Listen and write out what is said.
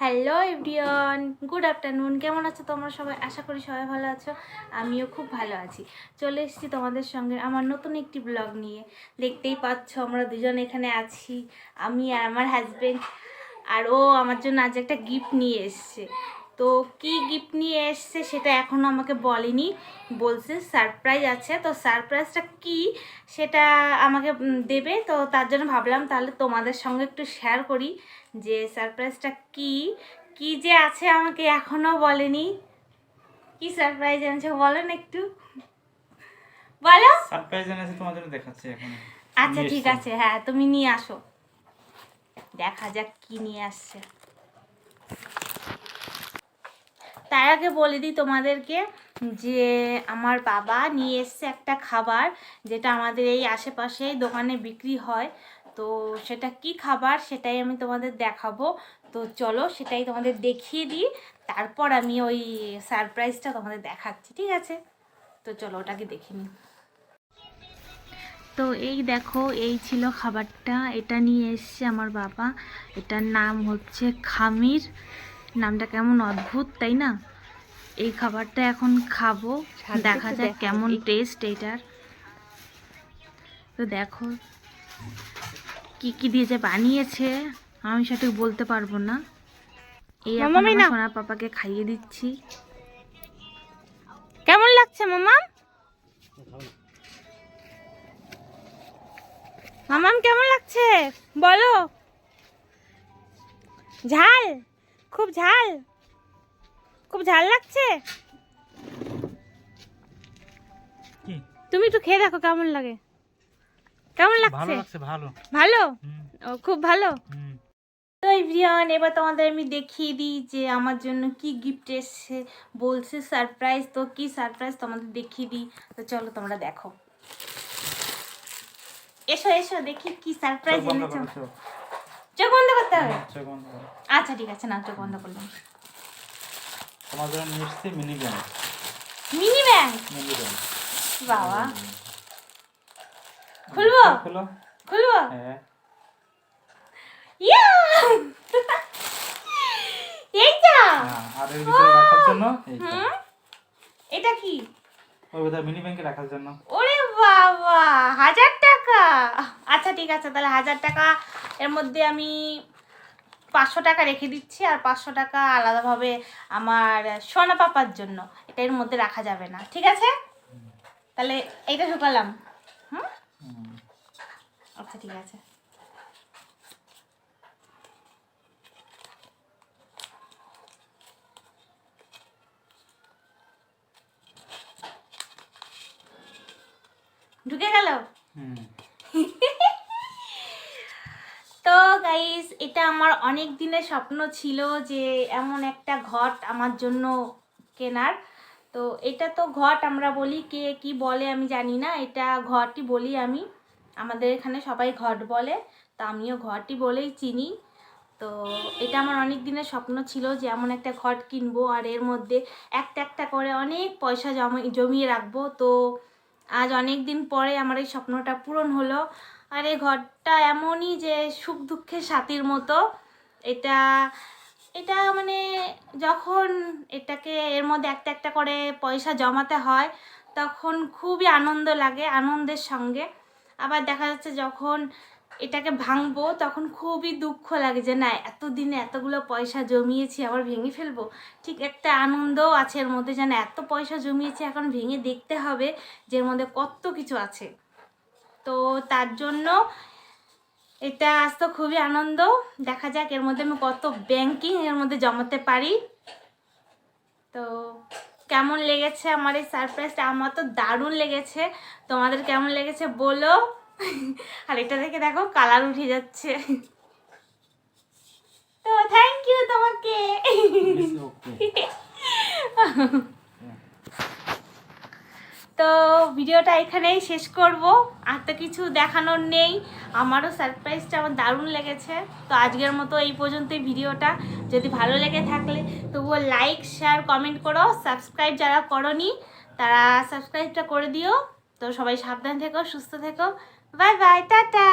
Hello everyone good afternoon কেমন আছো তোমরা সবাই? আশা করি সবাই ভালো আছো। আমিও খুব ভালো আছি। চলে এসেছি তোমাদের সঙ্গে আমার নতুন একটি ব্লগ নিয়ে। দেখতেই পাচ্ছ আমরা দুজন এখানে আছি, আমি আর আমার হাজব্যান্ড আর ও আমার জন্য আজ একটা গিফট নিয়ে এসছে। তো কি গিফট নিয়ে এসছে সেটা এখনও আমাকে বলেনি বলছে সারপ্রাইজ আছে তো সারপ্রাইজটা কি সেটা আমাকে দেবে তো তার জন্য ভাবলাম তাহলে তোমাদের সঙ্গে একটু শেয়ার করি যে সারপ্রাইজটা কি কি যে আছে আমাকে এখনও বলেনি। কি সারপ্রাইজ আনছে বলেন একটু। বলো। সারপ্রাইজ এনেছে জন্য দেখাচ্ছি এখন। আচ্ছা ঠিক আছে হ্যাঁ তুমি নিয়ে আসো। দেখা যাক কি নিয়ে আসছে। তার আগে বলে দিই তোমাদেরকে যে আমার বাবা নিয়ে এসছে একটা খাবার যেটা আমাদের এই আশেপাশেই দোকানে বিক্রি হয়। তো সেটা কি খাবার সেটাই আমি তোমাদের দেখাবো। তো চলো সেটাই তোমাদের দেখিয়ে দিই। তারপর আমি ওই সারপ্রাইজটা তোমাদের দেখাচ্ছি, ঠিক আছে? তো চলো ওটাকে দেখে নিই। তো এই দেখো, এই ছিল খাবারটা। এটা নিয়ে এসছে আমার বাবা। এটার নাম হচ্ছে খামির। নামটা কেমন অদ্ভুত, তাই না? এই খাবারটা এখন খাব। দেখা যাক কেমন টেস্ট এটার। তো দেখো কি কি দিয়ে যে বানিয়েছে আমি সঠিক বলতে পারব না। এই এখন। সোনা পাপাকে খাইয়ে দিচ্ছি। কেমন লাগছে মামা মামাম কেমন লাগছে? বলো। ঝাল খুব ঝাল। খুব ঝাল লাগছে? তুমি একটু খেয়ে দেখো কেমন লাগে। কেমন লাগছে? ভালো। ভালো? ও খুব ভালো? তো এভরিওয়ান এবার তোমাদের আমি দেখিয়ে দিই যে আমার জন্য কি গিফট এসছে। বলছে সারপ্রাইজ তো কি সারপ্রাইজ তোমাদের দেখিয়ে দিই। তো চলো তোমরা দেখো। এসো এসো দেখি কি সারপ্রাইজ এনেছো। চোখ। বন্ধ করতে হবে। আচ্ছা ঠিক আছে না চোখ বন্ধ করলাম। তোমার জন্য নিয়ে এসছি mini bank mini bank mini bank বাবা খুলবো? খুলো। খুলবো? হ্যাঁ। ইয়া! এইটা হ্যাঁ, আর এর ভিতরে রাখার জন্য এইটা এটা কি? ভিতরে মিনি ব্যাংকে রাখার জন্য। ওরে বাবা! হাজার টাকা! আচ্ছা ঠিক আছে তাহলে হাজার টাকা এর মধ্যে আমি পাঁচশো টাকা রেখে দিচ্ছি আর পাঁচশো টাকা আলাদাভাবে আমার সোনা পাপার জন্য। এটা এর মধ্যে রাখা যাবে না, ঠিক আছে? তাহলে এইটা ঢুকালাম। হুম। আচ্ছা ঠিক আছে। ঢুকে গেল? হুম। তো গাইস এটা আমার অনেক দিনের স্বপ্ন ছিল যে এমন একটা ঘট আমার জন্য কেনার। তো এটা তো ঘট আমরা বলি কে কি বলে আমি জানি না। এটা ঘটই বলি আমি। আমাদের এখানে সবাই ঘট বলে, তো আমিও ঘটই বলেই চিনি। তো এটা আমার অনেক দিনের স্বপ্ন ছিল যে এমন একটা ঘট কিনবো আর এর মধ্যে একটা একটা করে অনেক পয়সা জমা, জমিয়ে রাখব। তো আজ অনেক দিন পরে আমার এই স্বপ্নটা পূরণ হলো। আর এই ঘরটা এমনই যে সুখ দুঃখের সাথীর মতো। এটা এটা মানে যখন এটাকে এর মধ্যে একটা একটা করে পয়সা জমাতে হয়, তখন খুবই আনন্দ লাগে আনন্দের সঙ্গে। আবার দেখা যাচ্ছে যখন এটাকে ভাঙবো, তখন খুবই দুঃখ লাগে যে, না, এতদিনে এতগুলো পয়সা জমিয়েছি, আবার ভেঙে ফেলব? ঠিক একটা আনন্দও আছে এর মধ্যে যেন এত পয়সা জমিয়েছি, এখন ভেঙে দেখতে হবে যে, এর মধ্যে কত কিছু আছে। তো তার জন্য এটা আজ তো খুবই আনন্দ। দেখা যাক এর মধ্যে আমি কত ব্যাংকিং এর মধ্যে জমাতে পারি। তো কেমন লেগেছে আমার এই সারপ্রাইজটা আমার তো দারুণ লেগেছে। তোমাদের কেমন লেগেছে বলো। আর এটা দেখে দেখো কালার উঠে যাচ্ছে। তো থ্যাংক ইউ তোমাকে. তো ভিডিওটা এখানেই শেষ করব। আর তো কিছু দেখানোর নেই। আমারও সারপ্রাইজটা আমার দারুণ লেগেছে। তো আজকের মতো এই পর্যন্তই ভিডিওটা। যদি ভালো লেগে থাকলে তবুও লাইক শেয়ার কমেন্ট করো। সাবস্ক্রাইব যারা করনি, তারা সাবস্ক্রাইবটা করে দিও। তো সবাই সাবধান থেকো, সুস্থ থেকো। Bye bye tata!